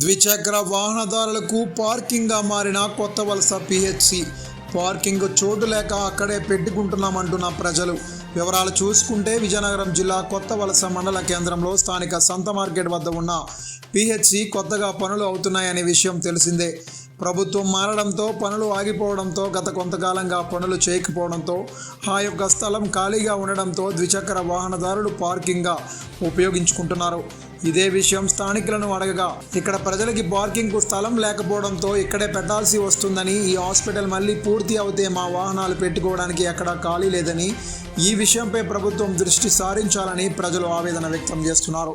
ద్విచక్ర వాహనదారులకు పార్కింగ్గా మారిన కొత్త వలస పిహెచ్సి పార్కింగ్ చోటు లేక అక్కడే పెట్టుకుంటున్నామంటున్న ప్రజలు. వివరాలు చూసుకుంటే విజయనగరం జిల్లా కొత్త వలస మండల కేంద్రంలో స్థానిక సంత మార్కెట్ వద్ద ఉన్న పిహెచ్సి కొత్తగా పనులు అవుతున్నాయనే విషయం తెలిసిందే. ప్రభుత్వం మారడంతో పనులు ఆగిపోవడంతో గత కొంతకాలంగా పనులు చేయకపోవడంతో ఆ యొక్క స్థలం ఖాళీగా ఉండడంతో ద్విచక్ర వాహనదారులు పార్కింగ్గా ఉపయోగించుకుంటున్నారు. ఇదే విషయం స్థానికులను అడగగా ఇక్కడ ప్రజలకి పార్కింగ్కు స్థలం లేకపోవడంతో ఇక్కడే పెట్టాల్సి వస్తుందని ఈ హాస్పిటల్ మళ్ళీ పూర్తి అవుతే మా వాహనాలు పెట్టుకోవడానికి ఎక్కడా ఖాళీ లేదని ఈ విషయంపై ప్రభుత్వం దృష్టి సారించాలని ప్రజలు ఆవేదన వ్యక్తం చేస్తున్నారు.